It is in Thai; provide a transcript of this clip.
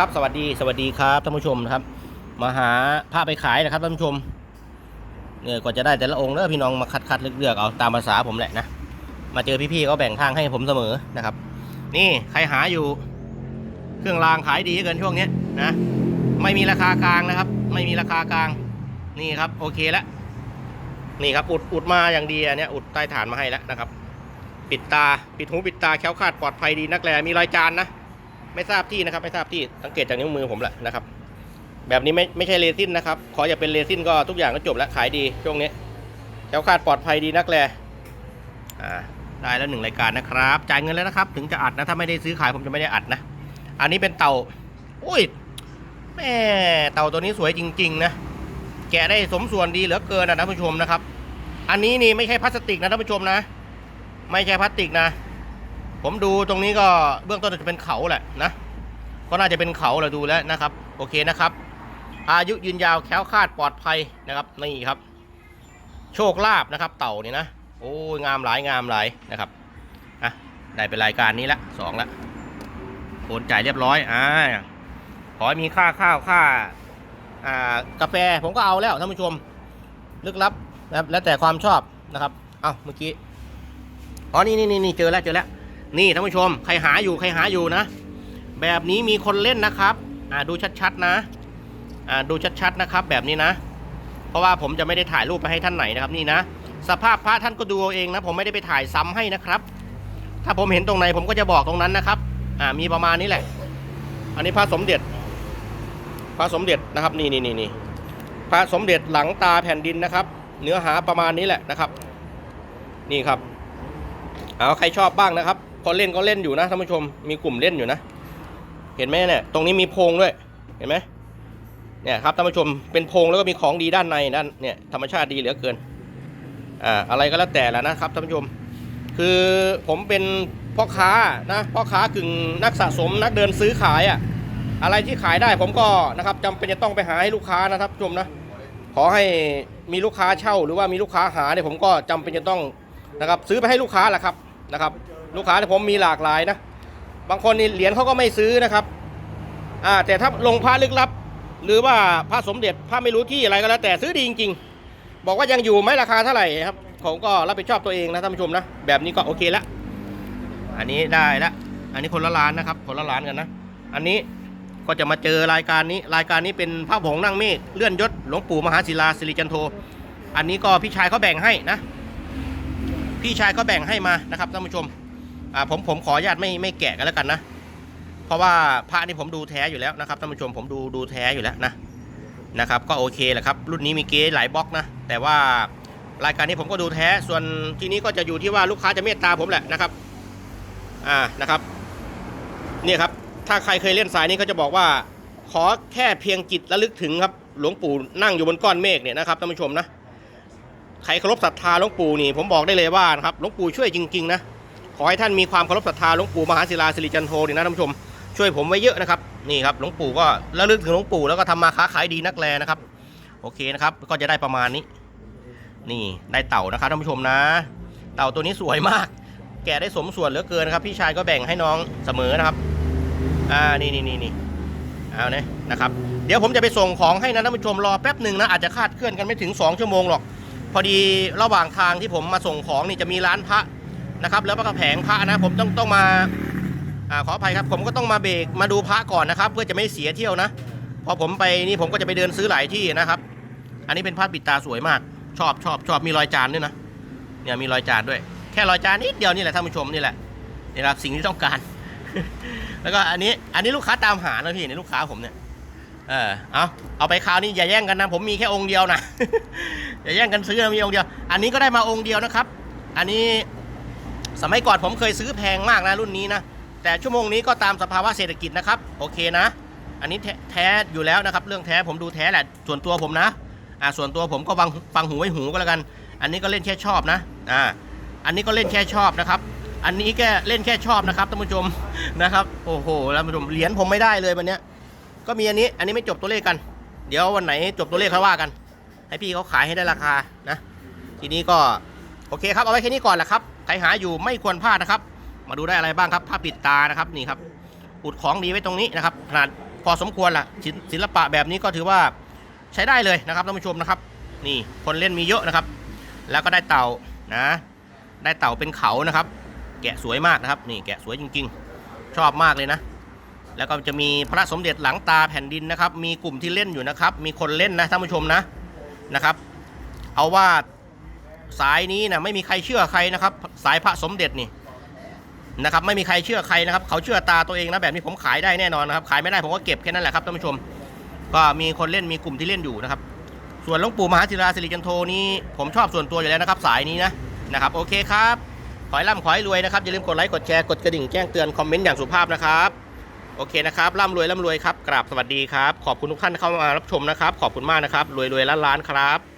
ครับ สวัสดีสวัสดีครับท่านผู้ชมครับ มาหาผ้าไปขายนะครับท่านผู้ชมเนี่ยกว่าจะได้แต่ละองค์เด้อพี่น้องมาคัดคัดเลือกเอาตามภาษาผมแหละนะมาเจอพี่ๆเขาแบ่งทางให้ผมเสมอนะครับ นี่ใครหาอยู่ เครื่องรางขายดีเกินช่วงเนี้ยนะไม่มีราคากลางนะครับ ไม่มีราคากลางนี่ครับโอเคแล้วนี่ครับอุดอุดมาอย่างดีอันเนี้ยอุดใต้ฐานมาให้แล้วนะครับ ปิดตาปิดหูปิดตาแค้วคาดปลอดภัยดีนักแลมีรอยจานนะ ไม่ทราบที่นะครับ ไม่ทราบที่สังเกตจากนิ้วมือผมแหละนะครับ แบบนี้ไม่ไม่ใช่เรซินนะครับ ขออย่าเป็นเรซินก็ทุกอย่างก็จบแล้วขายดีช่วงนี้แคล้วคาดปลอดภัยดีนักแลอ่าได้แล้วหนึ่งรายการนะครับ จ่ายเงินแล้วนะครับ ถึงจะอัดนะ ถ้าไม่ได้ซื้อขายผมจะไม่ได้อัดนะ อันนี้เป็นเต่าอุ้ยแม่เต่าตัวนี้สวยจริง ๆ นะ แกะได้สมส่วนดีเหลือเกินนะท่านผู้ชมนะครับ อันนี้นี่ไม่ใช่พลาสติกนะท่านผู้ชมนะ ไม่ใช่พลาสติกนะ ผมดูตรงนี้ก็เบื้องต้นจะเป็นเขาแหละนะ ก็น่าจะเป็นเขาแหละดูแล้วนะครับ โอเคนะครับ อายุยืนยาวแคล้วคลาดปลอดภัยนะครับนี่ครับ โชคลาภนะครับ เต่านี่นะโอ้ยงามหลายงามหลายนะครับอะได้เป็นรายการนี้ละสองละโอนจ่ายเรียบร้อยอ่าขอให้มีค่าข้าวค่าอ่ากาแฟผมก็เอาแล้วท่านผู้ชมลึกลับนะครับแล้วแต่ความชอบนะครับ เอ้าเมื่อกี้ อ๋อ นี่นี่นี่เจอแล้ว เจอแล้ว นี่ท่านผู้ชม ใครหาอยู่ใครหาอยู่นะ แบบนี้มีคนเล่นนะครับ อ่าดูชัดๆนะอ่าดูชัดๆนะครับ แบบนี้นะ เพราะว่าผมจะไม่ได้ถ่ายรูปไปให้ท่านไหนนะครับนี่นะ สภาพพระท่านก็ดูเอาเองนะ ผมไม่ได้ไปถ่ายซ้ำให้นะครับ ถ้าผมเห็นตรงไหนผมก็จะบอกตรงนั้นนะครับ อ่ามีประมาณนี้แหละ อันนี้พระสมเด็จ พระสมเด็จนะครับ นี่นี่นี่นี่พระสมเด็จหลังตาแผ่นดินนะครับ เนื้อหาประมาณนี้แหละนะครับ นี่ครับ เอาใครชอบบ้างนะครับ คนเล่นก็เล่นอยู่นะท่านผู้ชมมีกลุ่มเล่นอยู่นะ เห็นไหมเนี่ยตรงนี้มีโพงด้วยเห็นไหมเนี่ยครับท่านผู้ชมเป็นโพงแล้วก็มีของดีด้านในด้านเนี่ยธรรมชาติดีเหลือเกินอ่าอะไรก็แล้วแต่แล้วนะครับท่านผู้ชม คือผมเป็นพ่อค้านะพ่อค้ากึ่งนักสะสมนักเดินซื้อขายอะ่ะอะไรที่ขายได้ผมก็นะครับจำเป็นจะต้องไปหาให้ลูกค้านะครับชมนะขอให้มีลูกค้าเช่าหรือว่ามีลูกค้าหาเนี่ยผมก็จำเป็นจะต้องนะครับซื้อไปให้ลูกค้าแหละครับนะครับ ลูกค้าเนี่ยผมมีหลากหลายนะ บางคนนี่เหรียญเขาก็ไม่ซื้อนะครับอ่าแต่ถ้าลงพระลึกลับ หรือว่าพระสมเด็จพระไม่รู้ที่อะไรก็แล้วแต่ซื้อดีจริงๆ บอกว่ายังอยู่ไหมราคาเท่าไหร่ครับผมก็รับผิดชอบตัวเองนะท่านผู้ชมนะแบบนี้ก็โอเคละอันนี้ได้ละอันนี้คนละล้านนะครับคนละล้านกันนะ อันนี้ก็จะมาเจอรายการนี้ รายการนี้เป็นพระผงนั่งเมฆเลื่อนยศหลวงปู่มหาศิลาสิริจันโท อันนี้ก็พี่ชายเขาแบ่งให้นะ พี่ชายเขาแบ่งให้มานะครับท่านผู้ชม อ่าผมผมขออนุญาตไม่ไม่แกะกันแล้วกันนะ เพราะว่าพระนี่ผมดูแท้อยู่แล้วนะครับท่านผู้ชมผมดูดูแท้อยู่แล้วนะนะครับก็โอเคแหละครับรุ่นนี้มีเก๊หลายบล็อกนะ แต่ว่ารายการนี้ผมก็ดูแท้ส่วนที่นี้ก็จะอยู่ที่ว่าลูกค้าจะเมตตาผมแหละนะครับอ่านะครับเนี่ยครับถ้าใครเคยเล่นสายนี้ก็จะบอกว่า ขอแค่เพียงจิตระลึกถึงครับหลวงปู่นั่งอยู่บนก้อนเมฆเนี่ยนะครับท่านผู้ชมนะใครเคารพศรัทธาหลวงปู่นี่ผมบอกได้เลยว่านะครับหลวงปู่ช่วยจริงๆนะ ขอให้ท่านมีความเคารพศรัทธาหลวงปู่มหาศิลาสิริจันโทนี่นะท่านผู้ชม ช่วยผมไว้เยอะนะครับนี่ครับหลวงปู่ก็ระลึกถึงหลวงปู่แล้วก็ทำมาค้าขายดีนักแลนะครับ โอเคนะครับก็จะได้ประมาณนี้ นี่ได้เต่านะครับท่านผู้ชมนะ เต่าตัวนี้สวยมาก แกได้สมส่วนเหลือเกินนะครับ พี่ชายก็แบ่งให้น้องเสมอนะครับอ่านี่นี่นี่นี่เอาเนี่ยนะครับเดี๋ยวผมจะไปส่งของให้นะท่านผู้ชมรอแป๊บหนึ่งนะอาจจะคาดเคลื่อนกันไม่ถึง 2 ชั่วโมงหรอก พอดีระหว่างทางที่ผมมาส่งของนี่จะมีร้านพระ นะครับแล้วก็แผงพระนะผมต้องต้องมาอขออภัยครับผมก็ต้องมาเบรกมาดูพระก่อนนะครับ เพื่อจะไม่เสียเที่ยวนะ พอผมไปนี่ผมก็จะไปเดินซื้อหลายที่นะครับ อันนี้เป็นพระปิดตาสวยมาก ชอบชอบชอบมีรอยจานด้วยนะเนี่ยมีรอยจานด้วย แค่รอยจานนิดเดียวนี่แหละท่านผู้ชมนี่แหละนี่แหละสิ่งที่ต้องการ แล้วก็อันนี้อันนี้ลูกค้าตามหานะพี่ในลูกค้าผมเนี่ยเออเอาเอาไปคราวนี้อย่าแย่งกันนะ ผมมีแค่องค์เดียวนะอย่าแย่งกันซื้อนะมีองค์เดียว อันนี้ก็ได้มาองค์เดียวนะครับ อันนี้ สมัยก่อนผมเคยซื้อแพงมากนะรุ่นนี้นะ แต่ชั่วโมงนี้ก็ตามสภาวะเศรษฐกิจนะครับ โอเคนะ อันนี้แท้อยู่แล้วนะครับ เรื่องแท้ผมดูแท้แหละ ส่วนตัวผมนะ อ่า ส่วนตัวผมก็ฟังฟังหูไว้หูก็แล้วกัน อันนี้ก็เล่นแค่ชอบนะ อ่า อันนี้ก็เล่นแค่ชอบนะครับ อันนี้แค่เล่นแค่ชอบนะครับท่านผู้ชมนะครับ โอ้โหท่านผู้ชม เหรียญผมไม่ได้เลยวันเนี้ย ก็มีอันนี้ อันนี้ไม่จบตัวเลขกัน เดี๋ยววันไหนจบตัวเลขค่อยว่ากัน ให้พี่เขาขายให้ได้ราคานะ ทีนี้ก็ โอเคครับ เอาไว้แค่นี้ก่อนแหละครับ รหาอยู่ไม่ควรพลาดนะครับ มาดูได้อะไรบ้างครับผ้าปิดตานะครับนี่ครับอุดของดีไว้ตรงนี้นะครับขนาดพอสมควรละศิลปะแบบนี้ก็ถือว่าใช้ได้เลยนะครับท่านผู้ชมนะครับ นี่คนเล่นมีเยอะนะครับ แล้วก็ได้เต่านะได้เต่าเป็นเขานะครับ แกะสวยมากนะครับ นี่แกะสวยจริง ๆ ชอบมากเลยนะ แล้วก็จะมีพระสมเด็จหลังตาแผ่นดินนะครับ มีกลุ่มที่เล่นอยู่นะครับ มีคนเล่นนะท่านผู้ชมนะนะครับ เอาว่า สายนี้นะไม่มีใครเชื่อใครนะครับ สายพระสมเด็จนี่นะครับ ไม่มีใครเชื่อใครนะครับ เขาเชื่อตาตัวเองนะแบบนี้ผมขายได้แน่นอนนะครับ ขายไม่ได้ผมก็เก็บแค่นั้นแหละครับท่านผู้ชม ก็มีคนเล่นมีกลุ่มที่เล่นอยู่นะครับ ส่วนหลวงปู่มหาศิลาสิริจันโทนี้ผมชอบส่วนตัวอยู่แล้วนะครับ สายนี้นะนะครับโอเคครับขอให้ร่ำขอให้รวยนะครับอย่าลืมกดไลค์กดแชร์กดกระดิ่งแจ้งเตือนคอมเมนต์อย่างสุภาพนะครับโอเคนะครับร่ำรวยร่ำรวยครับกราบสวัสดีครับ ขอบคุณทุกท่านเข้ามารับชมนะครับ ขอบคุณมากนะครับ รวยรวยล้านล้านครับ